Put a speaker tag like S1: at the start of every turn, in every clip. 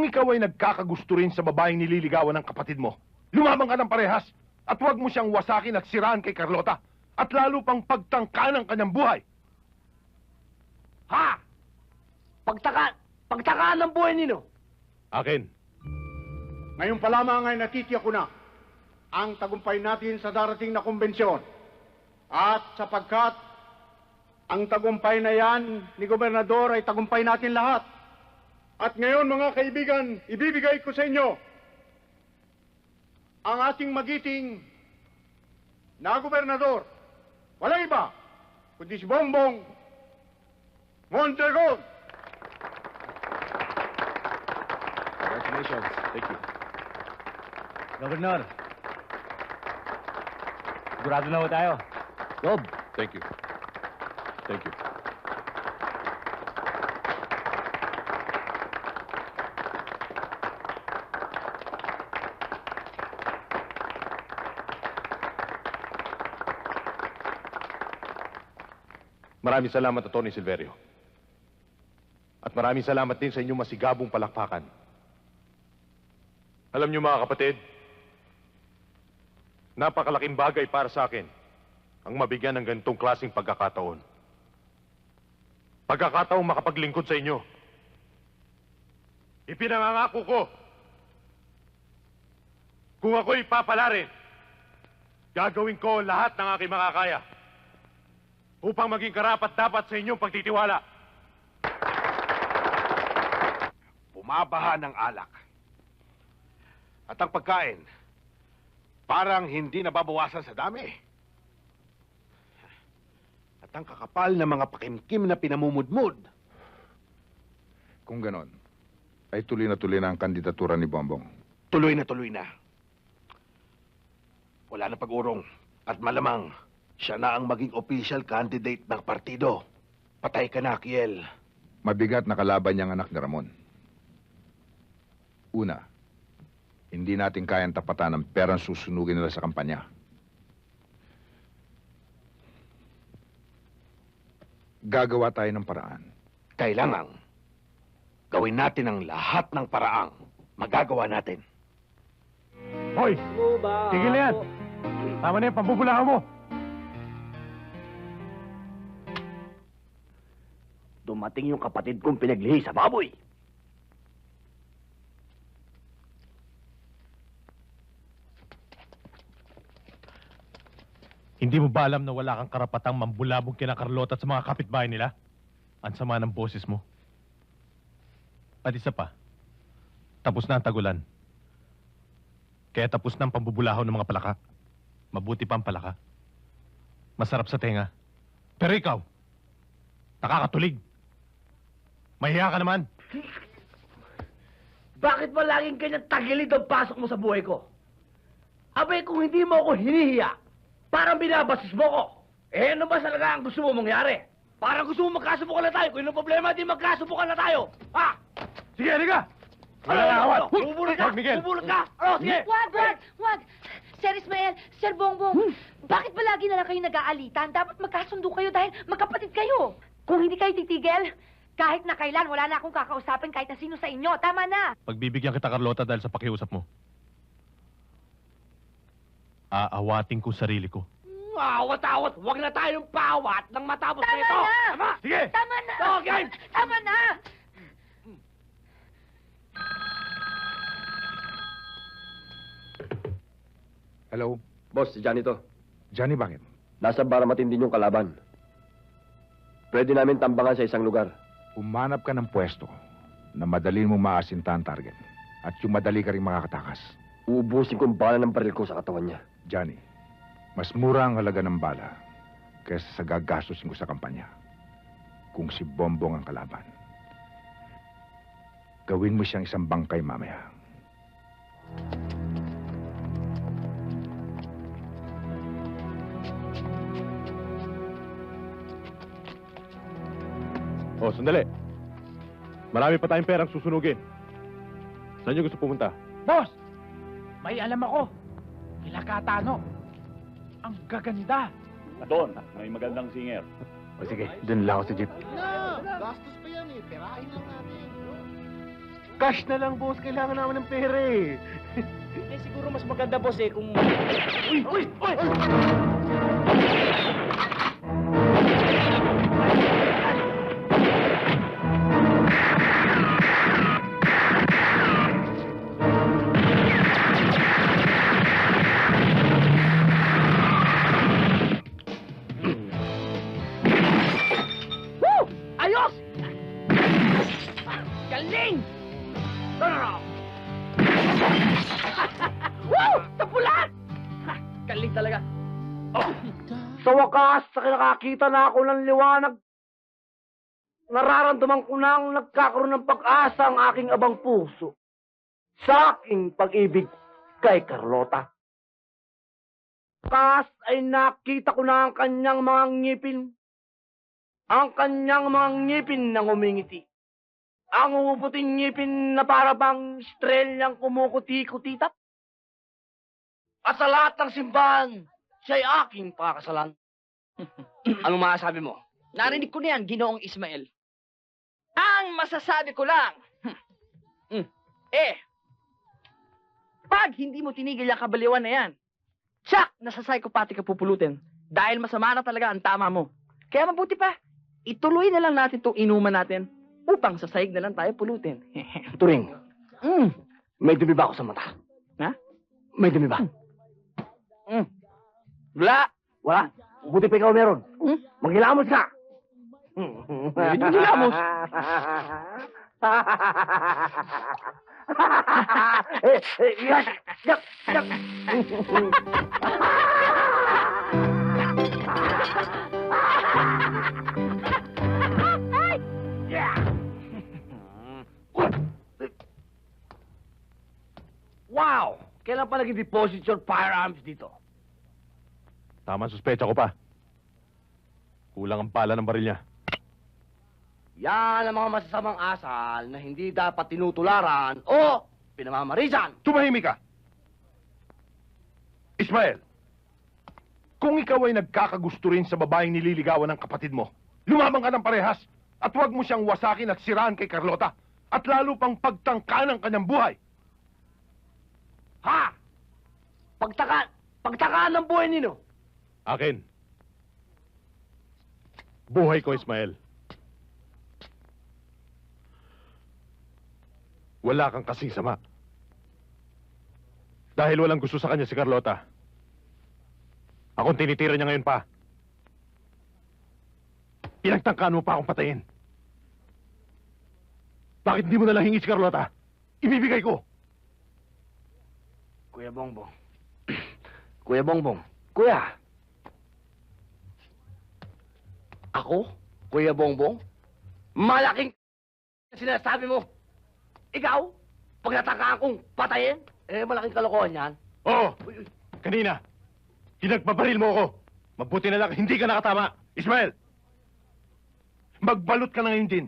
S1: Kung ikaw ay nagkakagusto rin sa babaeng nililigawan ng kapatid mo, lumabang ka ng parehas at huwag mo siyang wasakin at siraan kay Carlota at lalo pang pagtangka ng kanyang buhay.
S2: Ha? Pagtaka, pagtakaan ng buhay nino.
S1: Akin.
S3: Ngayon pa lamang ay natitiyak ko na ang tagumpay natin sa darating na kumbensyon. At sapagkat ang tagumpay na yan ni Gobernador ay tagumpay natin lahat. At ngayon mga kaibigan, ibibigay ko sa inyo ang ating magiting na Gobernador. Walang iba, kundi si Bongbong Mondragon.
S1: Congratulations. Thank you.
S2: Governor. Sigurado na ho tayo. Rob.
S1: Thank you. Thank you. Maraming salamat, Atty. Silverio. At maraming salamat din sa inyong masigabong palakpakan. Alam niyo mga kapatid, napakalaking bagay para sa akin ang mabigyan ng ganitong klaseng pagkakataon. Pagkakataong makapaglingkod sa inyo. Ipinangangako ko, kung ako'y papalarin, gagawin ko lahat ng aking makakaya upang maging karapat dapat sa inyong pagtitiwala.
S4: Bumabaha ng alak. At ang pagkain, parang hindi nababawasan sa dami. At ang kakapal na mga pakimkim na pinamumudmud.
S5: Kung ganon, ay tuloy na tuloy na ang kandidatura ni Bongbong.
S4: Tuloy na tuloy na. Wala na pag-urong. At malamang, siya na ang maging official candidate ng partido. Patay ka na, Kiel.
S5: Mabigat na kalaban niyang anak ni Ramon. Una, hindi natin kayang tapatan ang perang susunugin nila sa kampanya. Gagawa tayo ng paraan.
S4: Kailangan, gawin natin ang lahat ng paraang magagawa natin.
S1: Hoy! Tigil na yan! Tama na yan, pambubulahan mo!
S2: Dumating yung kapatid kong pinaglihi sa baboy.
S1: Hindi mo ba alam na wala kang karapatang mambulabog kina Carlota sa mga kapitbahay nila? Ang sama ng boses mo. At isa pa, tapos na ang tagulan. Kaya tapos na ang pambubulahaw ng mga palaka. Mabuti pa ang palaka. Masarap sa tenga. Pero ikaw, nakakatulig. Mahiya ka naman.
S2: Bakit ba laging ganyan tagilid ang pasok mo sa buhay ko? Abay, kung hindi mo ako hinihiya, parang binabasis mo ko. Eh, ano ba talaga ang gusto mo mangyari? Parang gusto mo magkasubukan na tayo. Kung yun ang problema, di magkasubukan na tayo. Ha?
S1: Sige, halika!
S2: Ano,
S1: Wala na
S2: ano,
S1: awat.
S2: ano? Bubulot ka! Bubulot ka! Ano, sige!
S6: Wag, wag, wag. Sir Ismael, Sir Bongbong,
S2: Hmm.
S6: bakit ba lagi na lang kayo nag-aalitan? Dapat magkasundo kayo dahil magkapatid kayo. Kung hindi kayo titigil, kahit na kailan, wala na akong kakausapin kahit na sino sa inyo. Tama na.
S1: Pagbibigyan kita, Carlota, dahil sa pakiusap mo. Aawatin ko sarili ko.
S2: Awat-awat! Huwag na tayong pawat nang matapos
S6: Tama
S2: na ito!
S6: na!
S2: Tama!
S1: Sige!
S6: Tama na!
S2: Okay.
S6: Tama na!
S5: Hello?
S7: Boss, si Johnny to.
S5: Johnny, bakit?
S7: Nasa para matindi yung kalaban. Pwede namin tambangan sa isang lugar.
S5: Umanap ka ng pwesto na madali mo maasinta ang target. At yung madali ka rin makakatakas.
S7: Uubusin ko ang bala ng baril ko sa katawan niya.
S5: Johnny, mas mura ang halaga ng bala kaysa sa gagastusin ko sa kampanya. Kung si Bombong ang kalaban. Gawin mo siyang isang bangkay mamaya.
S1: Oh, sandali. Marami pa tayong perang susunugin. Saan niyo gusto pumunta?
S8: Boss, may alam ako. Kila Katano. Ang gaganda.
S9: Doon, may magandang singer.
S1: O sige, dun lang ako sa jeep.
S3: Na, gastos pa yan eh. Perahin lang natin. Cash na lang, boss. Kailangan namin ng pera eh.
S2: Eh, siguro mas maganda, boss, eh, kung... Uy! Uy! Uy! Woo! Galing talaga. Oh. Sa wakas, sa nakakita na ako ng liwanag, nararamdaman ko na ang nagkakaroon ng pag-asa ang aking abang puso sa aking pag-ibig kay Carlota. Kas ay nakita ko na ang kanyang mga ngipin. Ang kanyang mga ngipin na ngumingiti. Ang umuputing ngipin na para bang estrelyang kumukuti-kutitap. At sa lahat ng simbahan, siya'y aking pakakasalan. Anong masasabi mo?
S10: Narinig ko na yan, Ginoong Ismael. Ang masasabi ko lang, hmm, eh, pag hindi mo tinigil yung kabaliwan na yan, tsak, nasa psychopathic ka pupulutin. Dahil masama na talaga ang tama mo. Kaya mabuti pa, ituloy na lang natin itong inuman natin upang sa saig na lang tayo pulutin.
S2: Turing,
S10: mm.
S2: may dumi ba ako sa mata?
S10: Ha?
S2: May dumi ba?
S10: Mm.
S2: Wala. Wala. Buti pa ikaw meron.
S10: Hmm?
S2: Maghilamos ka.
S10: Hindi maghilamos.
S2: eh, eh, yan. Wow! Kailan pa naging deposit your firearms dito?
S1: Tama ang suspecha ko pa. Kulang ang pala ng baril niya.
S2: Yan ang mga masasamang asal na hindi dapat tinutularan o pinamamarisan.
S5: Tumahimik ka! Ismael, kung ikaw ay nagkakagusto rin sa babaeng nililigawan ng kapatid mo, lumamang ka ng parehas at huwag mo siyang wasakin at siraan kay Carlota at lalo pang pagtangka ng kanyang buhay.
S2: Ha? Pagtaka, pagtakaan ng buhay nino.
S1: Akin. Buhay ko, Ismael. Wala kang kasing sama. Dahil walang gusto sa kanya si Carlota. Akong tinitira niya ngayon pa. Pinagtangkaan mo pa akong patayin. Bakit hindi mo nalang hingi si Carlota? Ibibigay ko.
S2: Kuya Bongbong. Kuya Bongbong. Kuya. Ako? Kuya Bongbong? Malaking sinasabi mo. Ikaw? Pag natakaan kong patayin? Eh, malaking kalokohan yan.
S1: Oo. Kanina, pinagpabaril mo ako. Mabuti na lang hindi ka nakatama. Ismael! Magbalot ka na ngayon din.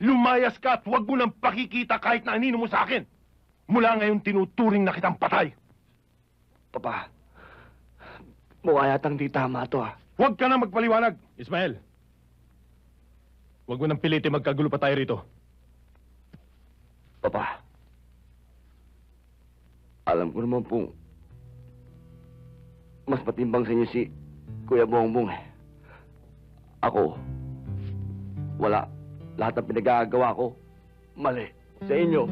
S1: Lumayas ka at huwag mo nang pakikita kahit na anino mo sa akin. Mula ngayon tinuturing na kitang patay.
S2: Papa, mukha yatang di tama to ah.
S1: Huwag ka na magpaliwanag. Ismael, huwag mo nang pilitin magkagulo pa tayo rito.
S2: Papa, alam ko naman pong mas matimbang sa inyo si Kuya Bongbong eh. Ako, wala. Lahat ng pinagagawa ko, mali. Sa inyo,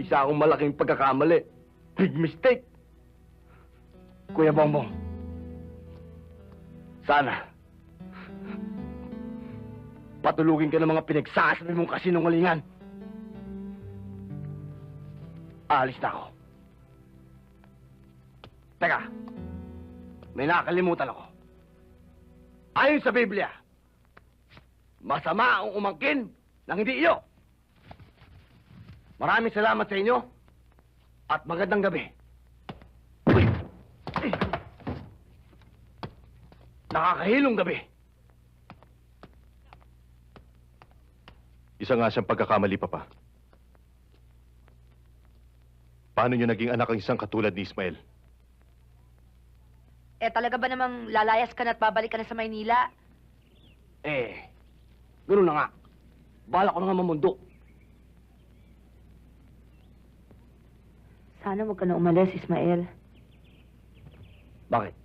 S2: isa akong malaking pagkakamali. Big mistake. Kuya Bongbong, sana, patulugin ka ng mga pinagsasabi mong kasinungalingan. Aalis na ako. Teka, may nakakalimutan ako. Ayon sa Biblia, masama ang umangkin ng hindi iyo. Maraming salamat sa inyo at magandang gabi. Uy! Eh! Nakakahilong gabi.
S1: Isa nga siyang pagkakamali pa pa. Paano niyo naging anak ang isang katulad ni Ismael?
S6: Eh, talaga ba namang lalayas ka na at babalik ka na sa Maynila?
S2: Eh, ganoon na nga. Bala ko na nga mamundo.
S6: Sana huwag ka na umalis, Ismael.
S2: Bakit?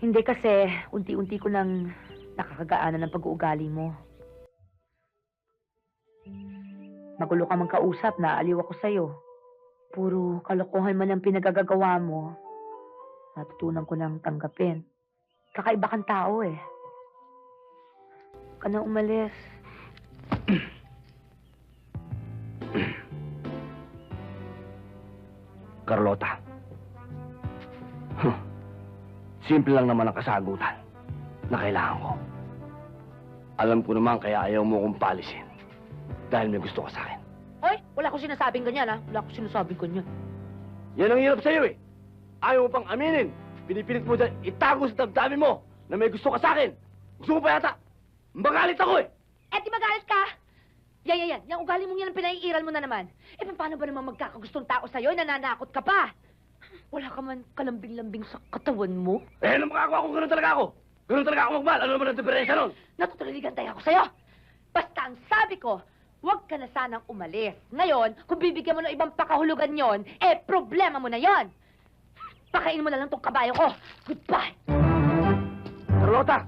S6: Hindi kasi, unti-unti ko nang nakakagaanan ng pag-uugali mo. Magulo ka man kausap, naaliw ako sa'yo. Puro kalokohan man ang pinagagagawa mo. Natutunan ko nang tanggapin. Kakaiba kang tao eh. Huwag ka na umalis.
S2: Carlota. Simple lang naman ang kasagutan na kailangan ko. Alam ko naman kaya ayaw mo kong palisin. Dahil may gusto ka sa akin.
S6: Hoy, wala akong sinasabing ganyan ha. Wala akong sinasabing ganyan.
S2: Yan ang hirap sa'yo eh. Ayaw mo pang aminin. Pinipilit mo dyan itago sa damdamin mo na may gusto ka sa akin. Gusto mo pa yata? Magalit ako eh.
S6: Eh, di magalit ka! Yan, yan, yan. Yung ugali mong yan ang pinaiiral mo na naman. Eh, paano ba naman magkakagustong tao sa'yo? Nananakot ka pa. Wala ka man kalambing-lambing sa katawan mo.
S2: Eh, ano makagawa ko? Ganun talaga ako. Ganun talaga ako magmahal. Ano naman ang diferensya nun?
S6: Natutuliligan tayo ako sa'yo. Basta ang sabi ko, huwag ka na sanang umalis. Ngayon, kung bibigyan mo ng ibang pakahulugan yon, eh, problema mo na yon. Pakainin mo na lang tong kabayo ko. Goodbye!
S2: Carlota!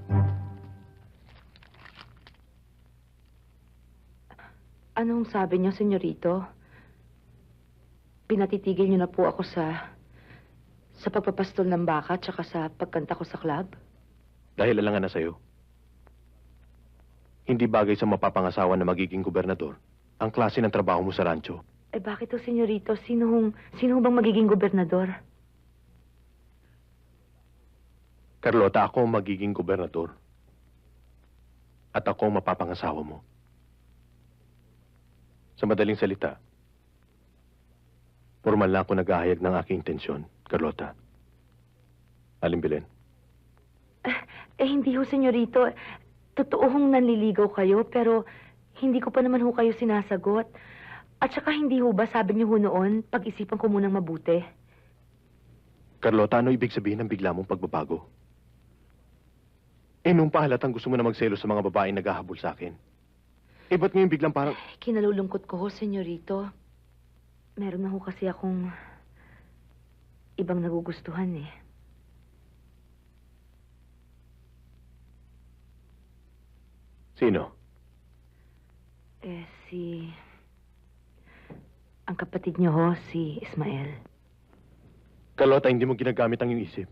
S6: Anong sabi niyo, senyorito? Pinatitigil niyo na po ako sa... sa pagpapastol ng baka tsaka sa pagkanta ko sa club?
S1: Dahil alangan na sa'yo. Hindi bagay sa mapapangasawa na magiging gobernador ang klase ng trabaho mo sa rancho.
S6: Eh bakit to, senyorito? Sino hong, sino hong bang magiging gobernador?
S1: Carlota, ako ang magiging gobernador. At ako ang mapapangasawa mo. Sa madaling salita, formal lang ako naghahayag ng aking intensyon, Carlota. Alimbilen.
S6: Eh hindi ho, senyorito. Totoo hong nanliligaw kayo, pero hindi ko pa naman ho kayo sinasagot. At saka hindi ho ba, sabi niyo ho noon, pag-isipan ko munang mabuti.
S1: Carlota, ano ibig sabihin ng bigla mong pagbabago? Eh, nung pahalatang gusto mo na magselo sa mga babaeng naghahabol sa akin. Eh, ba't ngayon biglang parang...
S6: Kinalulungkot ko ho, senyorito. Meron na ho kasi akong ibang nagugustuhan eh.
S1: Sino?
S6: Eh, si... Ang kapatid niyo ho, si Ismael.
S1: Carlota, hindi mo ginagamit ang iyong isip.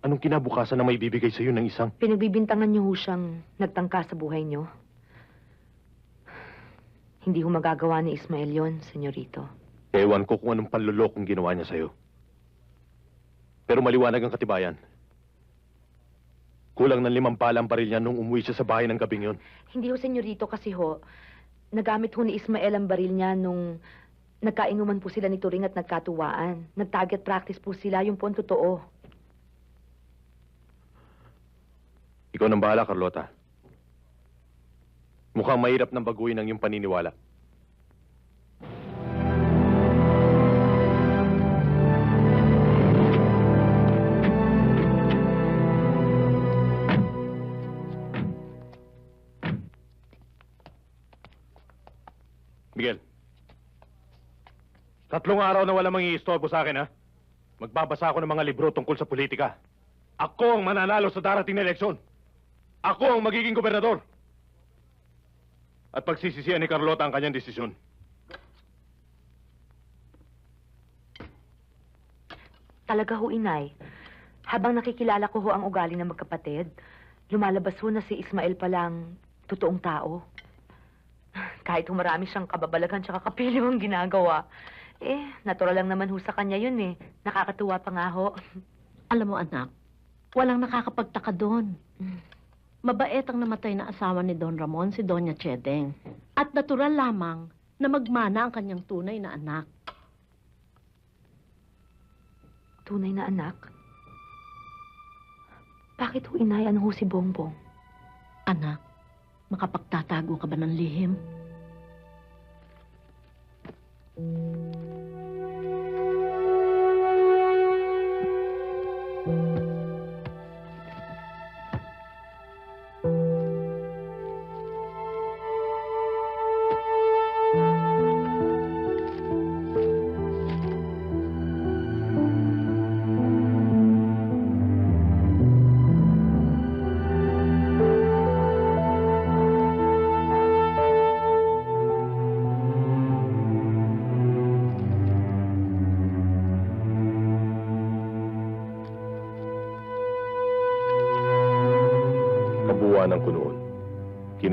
S1: Anong kinabukasan na may bibigay sa'yo ng isang...
S6: Pinagbibintangan niyo ho siyang nagtangka sa buhay niyo. Hindi ho magagawa ni Ismael yon, senyorito.
S1: Ewan ko kung anong panlulokong ginawa niya sa'yo. Pero maliwanag ang katibayan. Kulang ng limang pala ang baril niya nung umuwi siya sa bahay ng gabing yon.
S6: Hindi ho, senyorito, kasi ho, nagamit ho ni Ismael ang baril niya nung nagkainuman po sila ni Turing at nagkatuwaan. Nag-target practice po sila, yung po ang totoo.
S1: Ikaw nang bahala, Carlota. Mukhang mahirap nang baguhin ang iyong paniniwala. Miguel. Tatlong araw na wala mangiistorbo sa akin, ha? Magbabasa ako ng mga libro tungkol sa politika. Ako ang mananalo sa darating na eleksyon. Ako ang magiging gobernador. At pagsisisihan ni Carlota ang kanyang desisyon.
S6: Talaga ho, inay. Habang nakikilala ko ho ang ugali ng magkapatid, lumalabas ho na si Ismael palang totoong tao. Kahit ho marami siyang kababalagan tsaka kapiliw ang ginagawa. Eh, natural lang naman ho sa kanya yun eh. Nakakatuwa pa nga ho.
S11: Alam mo, anak, walang nakakapagtaka doon. Mabait ang namatay na asawa ni Don Ramon, si Doña Chedeng. At natural lamang na magmana ang kanyang tunay na anak.
S6: Tunay na anak? Bakit ho, inay? Ano ho si Bongbong?
S11: Anak, makapagtatago ka ba ng lihim? Thank you.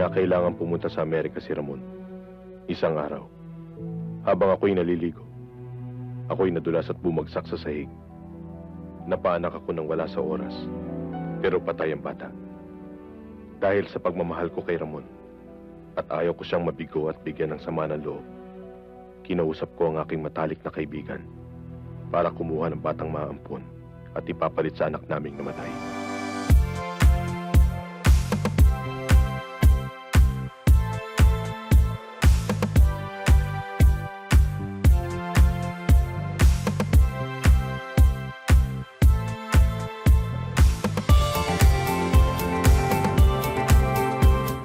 S1: Kinakailangan pumunta sa Amerika si Ramon. Isang araw. Habang ako'y naliligo, ako'y nadulas at bumagsak sa sahig. Napaanak ako nang wala sa oras, pero patay ang bata. Dahil sa pagmamahal ko kay Ramon, at ayaw ko siyang mabigo at bigyan ng sama ng loob, kinausap ko ang aking matalik na kaibigan para kumuha ng batang maampon at ipapalit sa anak naming namatay.